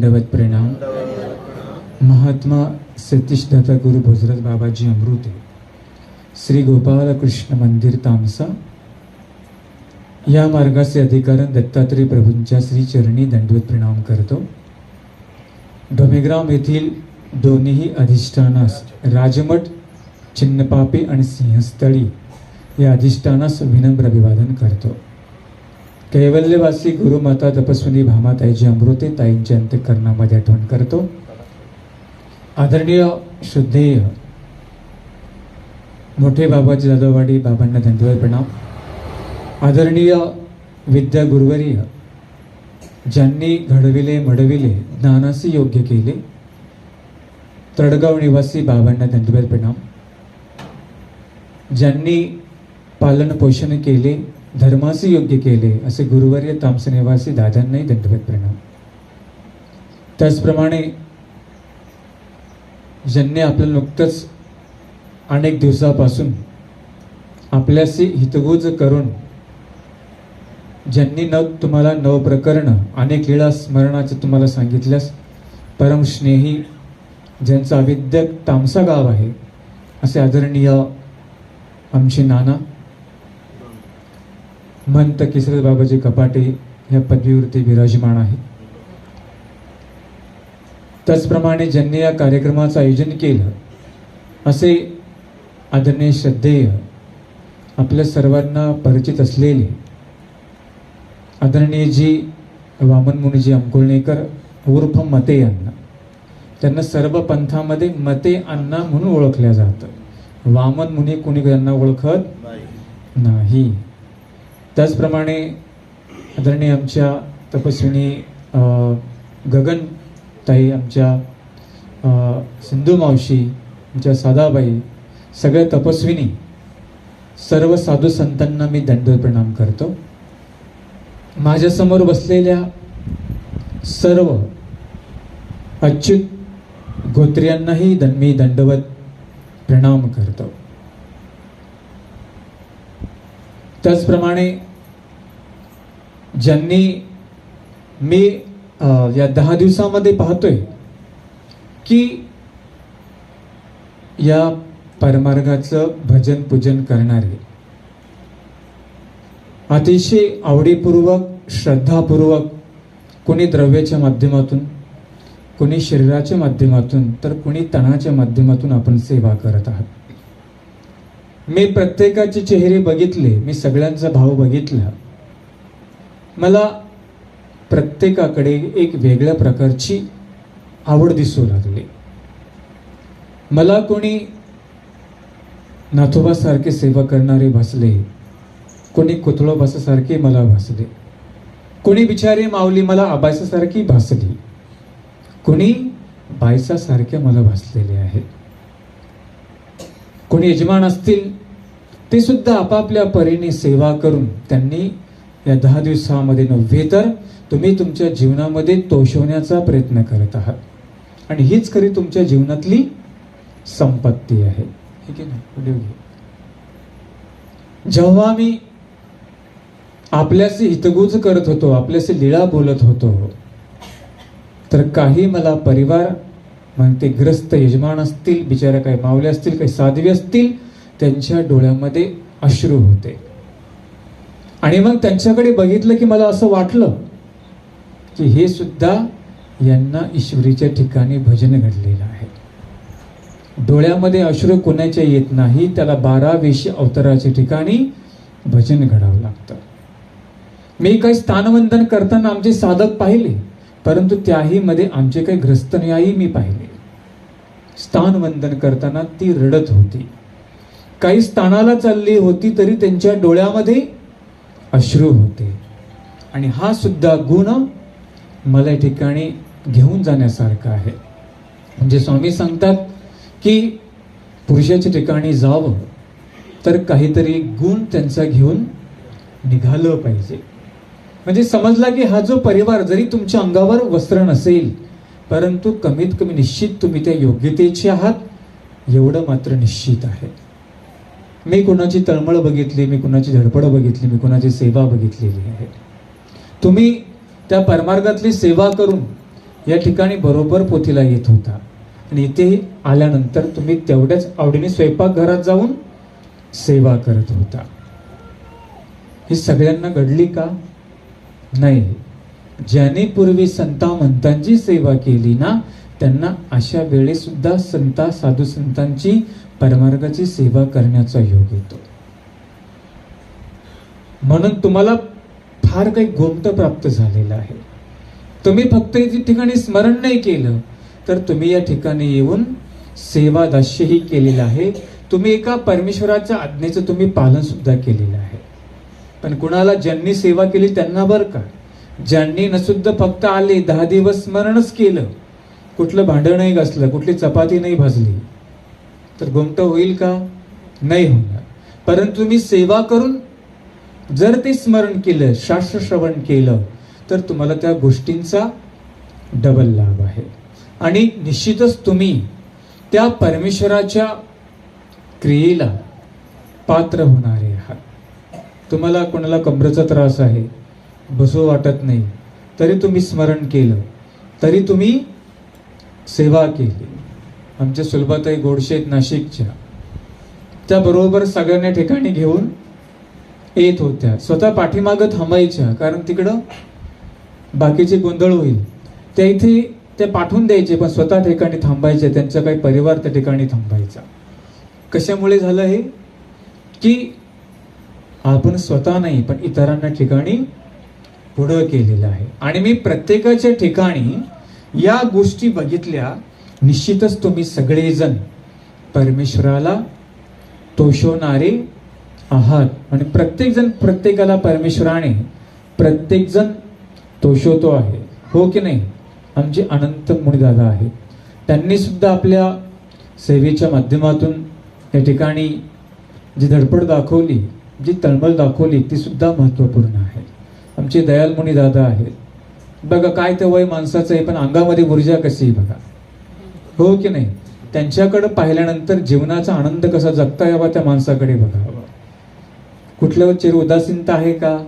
दंडवत प्रणाम. महात्मा सतीशदाता गुरु भोजरथ बाबाजी अमृते श्री गोपाल कृष्ण मंदिर तामसा. या मार्गाचे अधिकारण दत्तात्रय प्रभूंच्या श्री चरणी दंडवत प्रणाम करतो. डोमेग्राम येथील दोन्हीही अधिष्ठानास राजमठ चिन्नपापे आणि सिंहस्थळी या अधिष्ठानास विनम्र अभिवादन करतो. कैवल्यवासी गुरुमाता तपस्विनी भामाताईची अमृते ताईंच्या अंत्यकरणामध्ये आठवण करतो. आदरणीय श्रद्धेय मोठे बाबाजी जाधववाडी बाबांना धन्यवाद प्रणाम. आदरणीय विद्या गुरुवर्य ज्यांनी घडविले मडविले ज्ञानासी योग्य केले तडगाव निवासी बाबांना दंडवत प्रणाम. ज्यांनी पालन पोषण केले धर्मासी योग्य केले असे गुरुवर्य तामस निवासी दादांनाही दंडवत प्रणाम. त्याचप्रमाणे ज्यांनी आपलं नुकतंच अनेक दिवसापासून आपल्याशी हितगुज करून ज्यांनी न तुम्हाला नव प्रकरण अनेक लीळा स्मरणाचं तुम्हाला सांगितल्यास परम स्नेही ज्यांचं तामसा गाव आहे असे आदरणीय आमचे नाना महंत किशोर बाबाजी कपाटे या पदवीवरती विराजमान आहे. त्याचप्रमाणे ज्यांनी या कार्यक्रमाचं आयोजन केलं असे आदरणीय श्रद्धेय आपल्या सर्वांना परिचित असलेले आदरणीय जी वामन मुनीजी अंकुळणेकर उर्फ मते अण्णा. त्यांना सर्व पंथामध्ये मते अण्णा म्हणून ओळखल्या जातं वामन मुनी कोणी त्यांना ओळखत नाही. त्याचप्रमाणे आदरणीय आमच्या तपस्विनी गगन ताई आमच्या सिंधू मावशी आमच्या सादाबाई सगळ्या तपस्विनी सर्व साधू संतांना मी दंड प्रणाम करतो. माझ्यासमोर बसलेल्या सर्व अच्युत गोत्र्यांनाही दन मी दंडवत प्रणाम करतो. त्याचप्रमाणे ज्यांनी मी या दहा दिवसामध्ये पाहतोय की या परमार्गाचं भजन पूजन करणारे अतिशय आवडीपूर्वक श्रद्धापूर्वक कोणी द्रव्याच्या माध्यमातून कोणी शरीराच्या माध्यमातून तर कोणी तणाच्या माध्यमातून आपण सेवा करत आहात. मी प्रत्येकाचे चेहरे बघितले मी सगळ्यांचा भाव बघितला. मला प्रत्येकाकडे एक वेगळ्या प्रकारची आवड दिसू लागली. मला कोणी नाथोबासारखे सेवा करणारे भासले कोणी कुतळोबासासारखे मला भासले कोणी बिचारी माऊली मला आबासासारखी भासली कोणी बायसासारख्या मला भासलेले आहेत. कोणी यजमान असतील ते सुद्धा आपापल्या परीने सेवा करून त्यांनी या दहा दिवसामध्ये नव्हे तर तुम्ही तुमच्या जीवनामध्ये तोषवण्याचा प्रयत्न करत आहात. आणि हीच खरी तुमच्या जीवनातली संपत्ती आहे. ठीक आहे ना? व्हिडिओ घे जेव्हा मी आपल्याशी हितगुज करत होतो आपल्याशी लीळा बोलत होतो तर काही मला परिवार मग ते ग्रस्त यजमान असतील बिचारा काही मावले असतील काही साध्वी असतील त्यांच्या डोळ्यामध्ये अश्रू होते. आणि मग त्यांच्याकडे बघितलं की मला असं वाटलं की हे सुद्धा यांना ईश्वरीच्या ठिकाणी भजन घडलेलं आहे. डोळ्यामध्ये अश्रू कोणाच्या येत नाही त्याला बारा वेशी अवताराच्या ठिकाणी भजन घडावं लागतं. मी काही स्थानवंदन करताना आमचे साधक पाहिले परंतु त्याही मध्ये आमचे काही ग्रस्तन्यायी मी पाहिले. स्थानवंदन करताना ती रडत होती. काही स्थानाला चालली होती तरी त्यांच्या डोळ्यामध्ये अश्रू होते. आणि हा सुद्धा गुण मला या ठिकाणी घेऊन जाण्यासारखा आहे. म्हणजे स्वामी सांगतात की पुरुषाच्या ठिकाणी जावं तर काहीतरी गुण त्यांचा घेऊन निघालं पाहिजे. म्हणजे समजला की हा जो परिवार जरी तुमच्या अंगावर वस्त्र नसेल परंतु कमीत कमी निश्चित तुम्ही त्या योग्यतेचे आहात एवढं मात्र निश्चित आहे. मी कुणाची तळमळ बघितली मी कुणाची धडपड बघितली मी कुणाची सेवा बघितलेली आहे. तुम्ही त्या परमार्गातली सेवा करून या ठिकाणी बरोबर पोथीला येत होता. आणि इथे आल्यानंतर तुम्ही तेवढ्याच आवडीने स्वयंपाकघरात जाऊन सेवा करत होता. ही सगळ्यांना घडली का? नाही. ज्याने पूर्वी संता मंतांची सेवा केली ना त्यांना अशा वेळेसुद्धा संता साधू संतांची परमार्गाची सेवा करण्याचा योग येतो. म्हणून तुम्हाला फार काही गोमत प्राप्त झालेलं आहे. तुम्ही फक्त ठिकाणी स्मरण नाही केलं तर तुम्ही या ठिकाणी येऊन सेवा दास्यही केलेलं आहे. तुम्ही एका परमेश्वराच्या आज्ञेचं तुम्ही पालन सुद्धा केलेलं आहे. पण कुणाला ज्यांनी सेवा केली त्यांना बरं का? ज्यांनी नसुद्धा फक्त आले दहा दिवस स्मरणच केलं. कुठलं भांडं नाही घासलं कुठली चपाती नाही भाजली. तर गुमट होईल का? नाही होणार. परंतु तुम्ही सेवा करून जर ते स्मरण केलं शास्त्र श्रवण केलं तर तुम्हाला त्या गोष्टींचा डबल लाभ आहे. आणि निश्चितच तुम्ही त्या परमेश्वराच्या क्रियेला पात्र होणारे आहात. तुम्हाला कोणाला कमरेचा त्रास आहे बसू वाटत नाही तरी तुम्ही स्मरण केलं तरी तुम्ही सेवा केली. आमच्या सुलभाताई गोडशेत नाशिकच्या. त्याबरोबर सगळ्यांना ठिकाणी घेऊन येत होत्या. स्वतः पाठीमागं थांबायच्या कारण तिकडं बाकीचे गोंधळ होईल. त्या इथे ते पाठवून द्यायचे पण स्वतः ठिकाणी थांबायचे त्यांचा काही परिवार त्या ठिकाणी थांबायचा. कशामुळे झालं हे? की आपण स्वतः नाही पण इतरांना ठिकाणी पुढं केलेलं आहे. आणि मी प्रत्येकाच्या ठिकाणी या गोष्टी बघितल्या निश्चितच तुम्ही सगळेजण परमेश्वराला तोषवणारे आहात. आणि प्रत्येकजण प्रत्येकाला परमेश्वराने प्रत्येकजण तोषवतो आहे. हो की नाही? आमचे अनंत मुनिदादा आहेत. त्यांनी सुद्धा आपल्या सेवेच्या माध्यमातून या ठिकाणी जी धडपड दाखवली जी तळमळ दाखवली ती सुद्धा महत्त्वपूर्ण आहे. आमचे दयाल मुनी दादा आहेत. बघा काय ते वय माणसाचं आहे पण अंगामध्ये ऊर्जा कशी आहे बघा. हो की नाही? त्यांच्याकडे पाहिल्यानंतर जीवनाचा आनंद कसा जगता यावा त्या माणसाकडे बघावा कुठल्यावर चिर उदासीनता आहे का?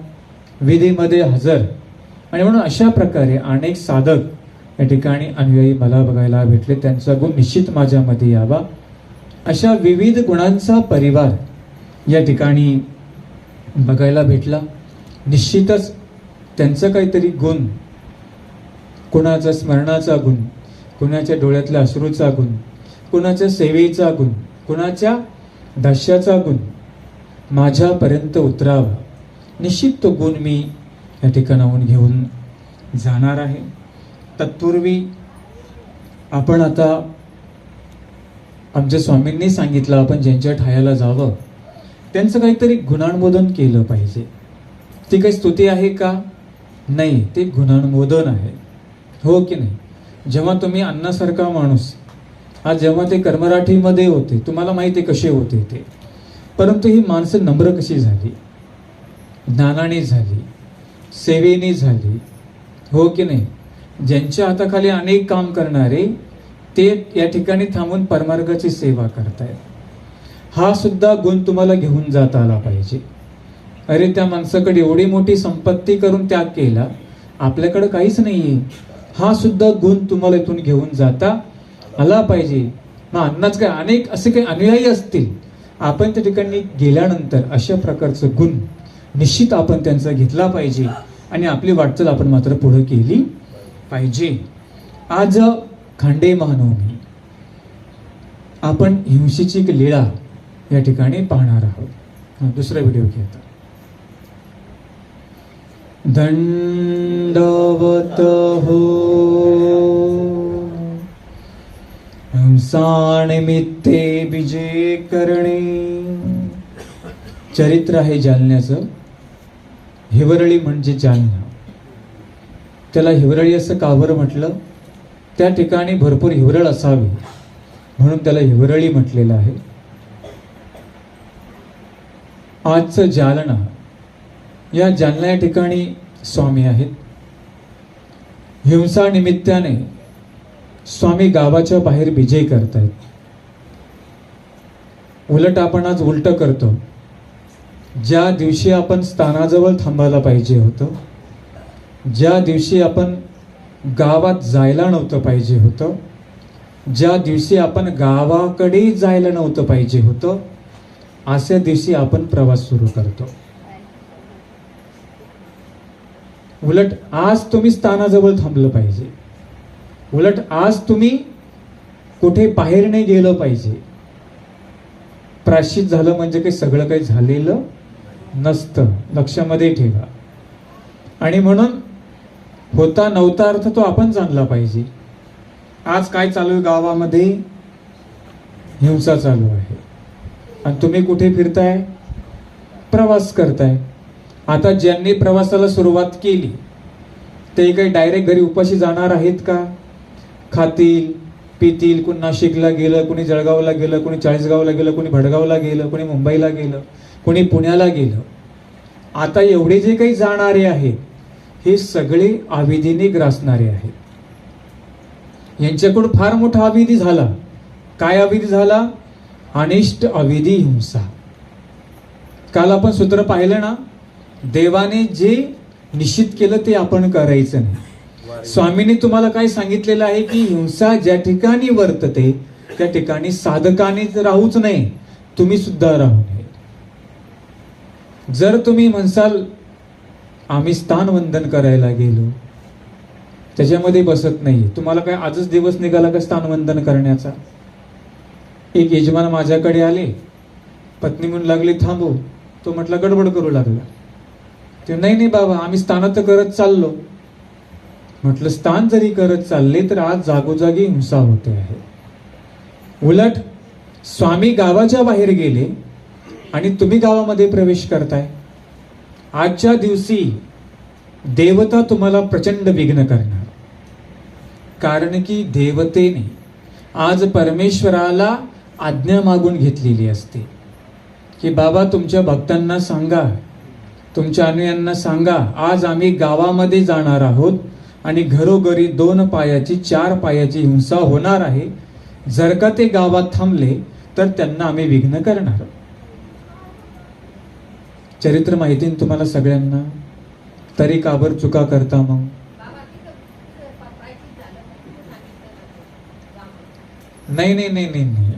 विधीमध्ये हजर. आणि म्हणून अशा प्रकारे अनेक साधक या ठिकाणी अनुयायी मला बघायला भेटले. त्यांचा गुण निश्चित माझ्यामध्ये यावा. अशा विविध गुणांचा परिवार या ठिकाणी बघायला भेटला. निश्चितच त्यांचं काहीतरी गुण कुणाचा स्मरणाचा गुण कुणाच्या डोळ्यातल्या अश्रूचा गुण कुणाच्या सेवेचा गुण कुणाच्या दास्याचा गुण माझ्यापर्यंत उतरावा. निश्चित तो गुण मी या ठिकाणाहून घेऊन जाणार आहे. तत्पूर्वी आपण आता आमच्या स्वामींनी सांगितलं आपण ज्यांच्या ठायाला जावं त्यांचं काहीतरी गुणानुमोदन केलं पाहिजे. ती काही स्तुती आहे का? नाही ते गुणानुमोदन आहे. हो की नाही? जेव्हा तुम्ही अन्नासारखा माणूस आज जेव्हा ते कर्मराठीमध्ये होते तुम्हाला माहिती आहे कसे होते ते. परंतु ही माणसं नम्र कशी झाली? ज्ञानाने झाली सेवेने झाली हो की नाही? ज्यांच्या हाताखाली अनेक काम करणारे ते या ठिकाणी थांबून परमार्गाची सेवा करतायत. हा सुद्धा गुण तुम्हाला घेऊन जाता आला पाहिजे. अरे त्या माणसाकडे एवढी मोठी संपत्ती करून त्याग केला आपल्याकडं काहीच नाही आहे हा सुद्धा गुण तुम्हाला इथून घेऊन जाता आला पाहिजे. मग अन्नाच काय? अनेक असे काही अनुयायी असतील. आपण त्या ठिकाणी गेल्यानंतर अशा प्रकारचं गुण निश्चित आपण त्यांचा घेतला पाहिजे आणि आपली वाटचाल आपण मात्र पुढे केली पाहिजे. आज खांडे महानवमी. आपण हिंसेची एक लीळा या ठिकाणी पाहणार आहोत. दुसरा व्हिडिओ घेता दण्डवत हो हिंसानिमित्ते विजय करणे चरित्र आहे जालन्याचं. हिवरळी म्हणजे जालना. त्याला हिवरळी असं कावर म्हटलं. त्या ठिकाणी भरपूर हिवरळ असावी म्हणून त्याला हिवरळी म्हटलेलं आहे. आजचं जालना या जालना या ठिकाणी स्वामी आहेत. हिंसा निमित्ताने स्वामी गावाच्या बाहेर विजय करतायत. उलट आपण आज उलट करतो. ज्या दिवशी आपण स्थानाजवळ थांबायला पाहिजे होतं ज्या दिवशी आपण गावात जायला नव्हतं पाहिजे होतं ज्या दिवशी आपण गावाकडे जायला नव्हतं पाहिजे होतं अशा दिवशी आपण प्रवास सुरू करतो. उलट आज तुम्ही स्थानाजवळ थांबलं पाहिजे. उलट आज तुम्ही कुठे बाहेर नाही गेलं पाहिजे. प्राश्चित झालं म्हणजे काही सगळं काही झालेलं नसतं. लक्षामध्ये ठेवा. आणि म्हणून होता नव्हता अर्थ तो आपण जाणला पाहिजे. आज काय चालू आहे गावामध्ये? हिंसा चालू आहे. आणि तुम्ही कुठे फिरताय? प्रवास करताय. आता ज्यांनी प्रवासाला सुरुवात केली ते काही डायरेक्ट घरी उपाशी जाणार आहेत का? खातील पितील कुणी नाशिकला गेलं कोणी जळगावला गेलं कोणी चाळीसगावला गेलं कोणी भडगावला गेलं कोणी मुंबईला गेलं कोणी पुण्याला गेलं. आता एवढे जे काही जाणारे आहेत हे सगळे आविधीने ग्रासणारे आहेत. यांच्याकडून फार मोठा अविधी झाला. काय अविधी झाला? अनिष्ट अविधी हिंसा. काल आपण सूत्र पाहिलं ना देवाने जे निश्चित केलं ते आपण करायचं नाही. स्वामींनी तुम्हाला काय सांगितलेलं आहे की हिंसा ज्या ठिकाणी वर्तते त्या ठिकाणी साधकाने राहूच नाही तुम्ही सुद्धा राहू नये. जर तुम्ही म्हणसाल आम्ही स्थानवंदन करायला गेलो त्याच्यामध्ये बसत नाही तुम्हाला काय आजच दिवस निघाला का स्थानवंदन करण्याचा? एक यजमान माझ्याकडे आले पत्नी म्हणून लागली थांबू तो म्हटला गडबड करू लागला. ते नाही नाही बाबा आम्ही स्थान तर करत चाललो. म्हटलं स्थान जरी करत चालले तर आज जागोजागी हिंसा होते आहे. उलट स्वामी गावाच्या बाहेर गेले आणि तुम्ही गावामध्ये प्रवेश करताय. आजच्या दिवशी देवता तुम्हाला प्रचंड विघ्न करणार. कारण की देवतेने आज परमेश्वराला आज्ञा मागून घेतलेली असते. की बाबा तुमच्या भक्तांना सांगा तुमच्या अनुयांना सांगा आज आम्ही गावामध्ये जाणार आहोत आणि घरोघरी दोन पायाची चार पायाची हिंसा होणार आहे. जर का ते गावात थांबले तर त्यांना आम्ही विघ्न करणार. चरित्र माहिती तुम्हाला सगळ्यांना? तरी काबर चुका करता मग? नाही नाही नाही नाही नाही.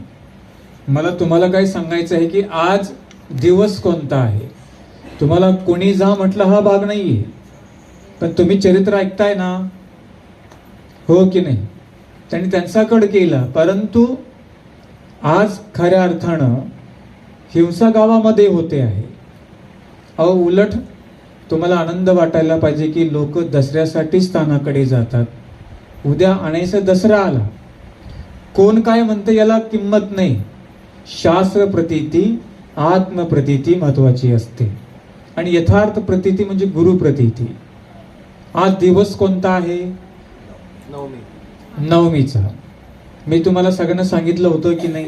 मला तुम्हाला काय सांगायचं आहे की आज दिवस कोणता आहे? तुम्हाला कोणी जा म्हटलं हा भाग नाहीये. पण तुम्ही चरित्र ऐकताय ना? हो की नाही? त्यांनी त्यांचा कड केला. परंतु आज खऱ्या अर्थानं हिंसा गावामध्ये होते आहे. अहो उलट तुम्हाला आनंद वाटायला पाहिजे की लोक दसऱ्यासाठी स्थानाकडे जातात. उद्या आणायचा दसरा आला. कोण काय म्हणते याला किंमत नाही. शास्त्र प्रतीती आत्मप्रतीती महत्वाची असते. आणि यथार्थ प्रतीती म्हणजे गुरु प्रतीती. आज दिवस कोणता आहे? नवमी. नवमीचा. मी तुम्हाला सगळ्यांना सांगितलं होतं की नाही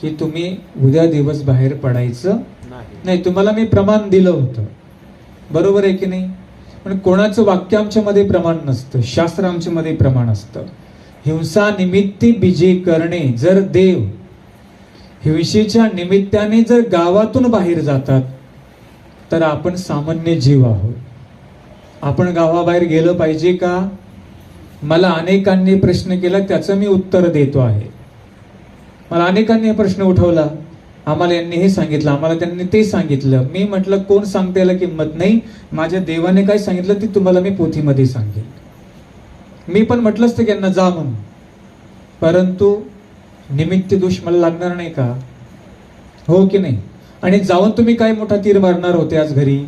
की तुम्ही उद्या दिवस बाहेर पडायचं नाही. नाही तुम्हाला मी प्रमाण दिलं होतं. बरोबर आहे की नाही? पण कोणाचं वाक्य आमच्यामध्ये प्रमाण नसतं शास्त्र आमच्यामध्ये प्रमाण असतं. हिंसा निमित्ती बीजे करणे जर देव हिंसेच्या निमित्ताने जर गावातून बाहेर जातात तर आपण सामान्य जीव आहोत. आपण गावाबाहेर गेलं पाहिजे का? मला अनेकांनी प्रश्न केला त्याचं मी उत्तर देतो आहे. मला अनेकांनी प्रश्न उठवला. आम्हाला यांनी हे सांगितलं आम्हाला त्यांनी ते सांगितलं. मी म्हटलं कोण सांगते याला किंमत नाही? माझ्या देवाने काय सांगितलं ते तुम्हाला मी पोथीमध्ये सांगेन. मी पण म्हटलं असतं त्यांना यांना जा म्हणून. परंतु निमित्त दोष मला लागणार नाही का? हो की नाही? आणि जाऊन तुम्ही काय मोठा तीर मारणार होते आज घरी?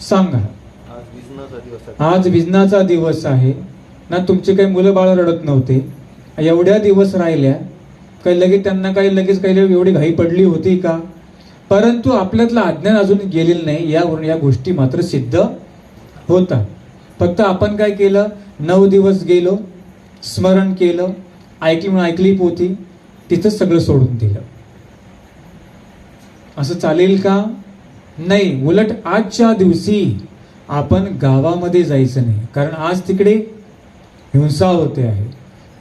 सांगा आज विजनाचा दिवस आहे. आज विजनाचा दिवस आहे. ना तुमचे काही मुलं बाळ रडत नव्हते. एवढ्या दिवस राहिल्या. काही लगेच त्यांना काही लगेच काही एवढी घाई पडली होती का? परंतु आपल्यातलं अज्ञान अजून गेलेलं नाही. यावरून या गोष्टी मात्र सिद्ध होतात. फक्त आपण काय केलं? नऊ दिवस गेलो स्मरण केलं ऐकली म्हणून ऐकली पोथी तिथंच सगळं सोडून दिलं. असं चालेल का? नाही उलट आजच्या दिवशी आपण गावामध्ये जायचं नाही. कारण आज तिकडे हिंसा होते आहे.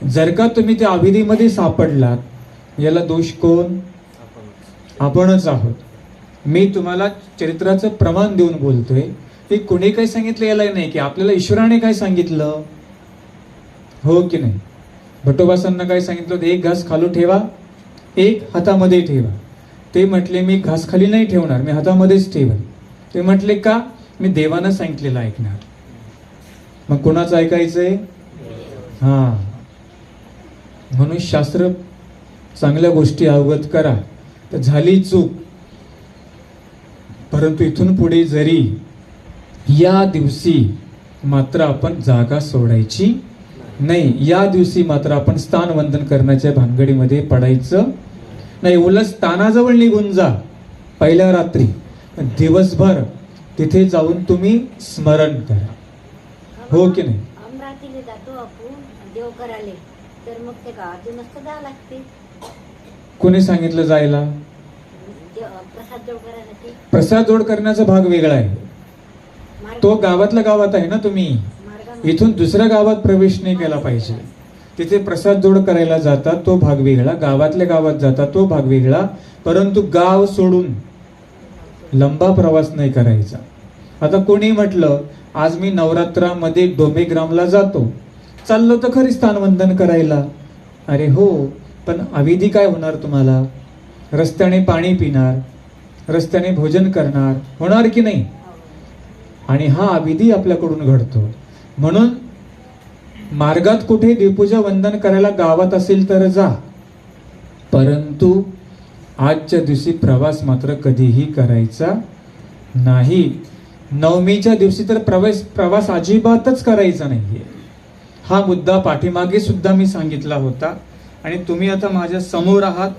जर का तुम्ही त्या अविधीमध्ये सापडलात याला दोष कोण? आपणच आहोत. मी तुम्हाला चरित्राचं प्रमाण देऊन बोलतोय. की कुणी काय सांगितलं याला नाही की आपल्याला ईश्वराने काय सांगितलं? हो की नाही? भटोबासांना काय सांगितलं एक घास खालू ठेवा एक हातामध्ये ठेवा. ते म्हटले मी घासखाली नाही ठेवणार मी हातामध्येच ठेवेन. ते म्हटले का? मी देवानं सांगितलेलं ऐकणार. मग कोणाचं ऐकायचंय? हा. म्हणून शास्त्र चांगल्या गोष्टी अवगत करा. तर झाली चूक. परंतु इथून पुढे जरी या दिवशी मात्र आपण जागा सोडायची नाही या दिवशी मात्र आपण स्थान वंदन करण्याच्या भानगडीमध्ये पडायचं नाही उलट स्थानाजवळ निघून जा पहिल्या रात्री. दिवसभर तिथे जाऊन तुम्ही स्मरण करा. हो की नाही? अमरावतीला जातो आपण देव करायला. तर मग ते गावातूनच तर जावं लागते. कोणी सांगितलं जायला? प्रसाद करायसाठी. प्रसाद जोड करण्याचा भाग वेगळा आहे. तो गावातल्या गावात आहे ना तुम्ही? इथून दुसऱ्या गावात प्रवेश नाही केला पाहिजे. तिथे प्रसाद जोड करायला जातात तो भाग वेगळा. गावातल्या गावात जातात तो भाग वेगळा. परंतु गाव सोडून लंबा प्रवास नाही करायचा. आता कोणी म्हटलं आज मी नवरात्रामध्ये डोमेग्रामला जातो. चाललो तर खरी स्थानवंदन करायला. अरे हो पण अविधी काय होणार तुम्हाला? रस्त्याने पाणी पिणार रस्त्याने भोजन करणार होणार की नाही? आणि हा अविधी आपल्याकडून घडतो. म्हणून मार्गात कुठे देवपूजा वंदन करायला गावात असेल तर जा. परंतु आजच्या दिवशी प्रवास मात्र कधीही करायचा नाही. नवमीच्या दिवशी तर प्रवेश प्रवास अजिबातच करायचा नाहीये. हा मुद्दा पाठीमागे सुद्धा मी सांगितला होता आणि तुम्ही आता माझ्यासमोर आहात.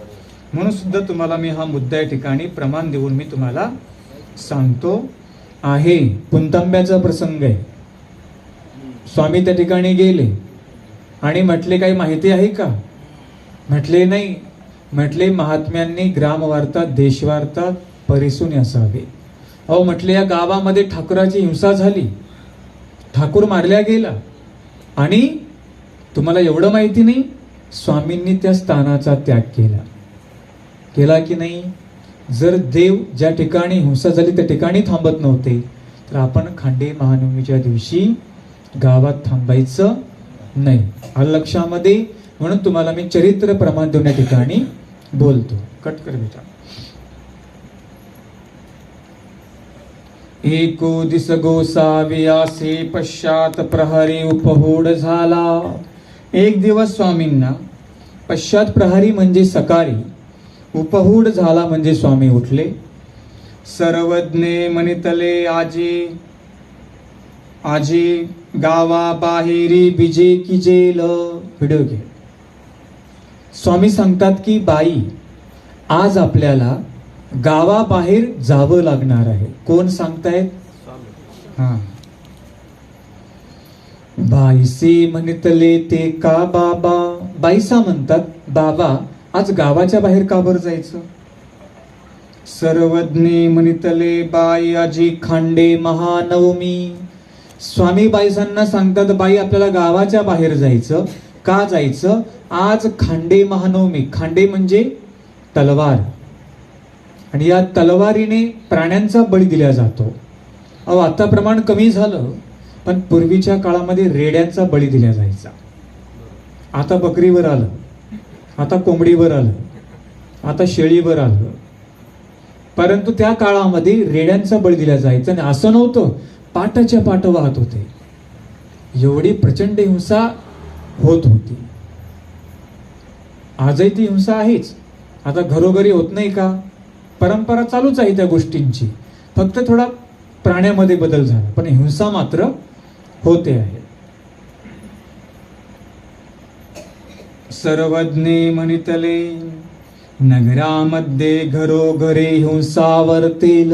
म्हणून सुद्धा तुम्हाला मी हा मुद्दा या ठिकाणी प्रमाण देऊन मी तुम्हाला सांगतो आहे. पुंतांब्याचा प्रसंग आहे. स्वामी त्या ठिकाणी गेले. आणि म्हटले काही माहिती आहे का? म्हटले नाही. म्हटले महात्म्यांनी ग्रामवार्ता देशवार्ता परिसून असावे अहो म्हटले या गावामध्ये ठाकुराची हिंसा झाली. ठाकूर मारल्या गेला. आणि तुम्हाला एवढं माहिती नाही? स्वामींनी त्या स्थानाचा त्याग केला. केला की नाही? जर देव ज्या ठिकाणी हिंसा झाली त्या ठिकाणी थांबत नव्हते तर आपण खांडे महानवमीच्या दिवशी गावात थांबायचं नाही. आलं लक्षामध्ये? म्हणून तुम्हाला मी चरित्र प्रमाण देऊन या ठिकाणी बोलतो. कट कर बेटा. एको दिस गोसावे आसे पश्चात प्रहरी उपहोड झाला. एक दिवस स्वामींना पश्चात प्रहरी म्हणजे सकाळी उपहूड झाला म्हणजे स्वामी उठले. सर्वज्ञे मनितले आजी आजी गावा बाहेरी बिजे किजेल व्हिडिओ घे स्वामी सांगतात की बाई आज आपल्याला गावाबाहेर जावं लागणार आहे. कोण सांगतायत हां. हा बाईसे म्हणतले ते का बाबा? बाईसा म्हणतात बाबा आज गावाच्या बाहेर का बरं जायचं? सर्वज्ञे म्हणतले बाई आजी खांडे महानवमी. स्वामी बाईसांना सांगतात बाई आपल्याला गावाच्या बाहेर जायचं. का जायचं? आज खांडे महानवमी. खांडे म्हणजे तलवार. आणि या तलवारीने प्राण्यांचा बळी दिला जातो. अहो आता प्रमाण कमी झालं पण पूर्वीच्या काळामध्ये रेड्यांचा बळी दिला जायचा. आता बकरीवर आलं आता कोंबडीवर आलं आता शेळीवर आलं. परंतु त्या काळामध्ये रेड्यांचा बळी दिला जायचा. आणि असं नव्हतं. पाटाच्या पाट वाहत होते. एवढी प्रचंड हिंसा होत होती. आजही ती हिंसा आहेच. आता घरोघरी होत नाही का? परंपरा चालूच आहे त्या गोष्टींची. फक्त थोडा प्राण्यामध्ये बदल झाला. पण हिंसा मात्र होते आहे. सर्वज्ञे म्हणितले नगरामध्ये घरोघरी हिंसा वर्तेल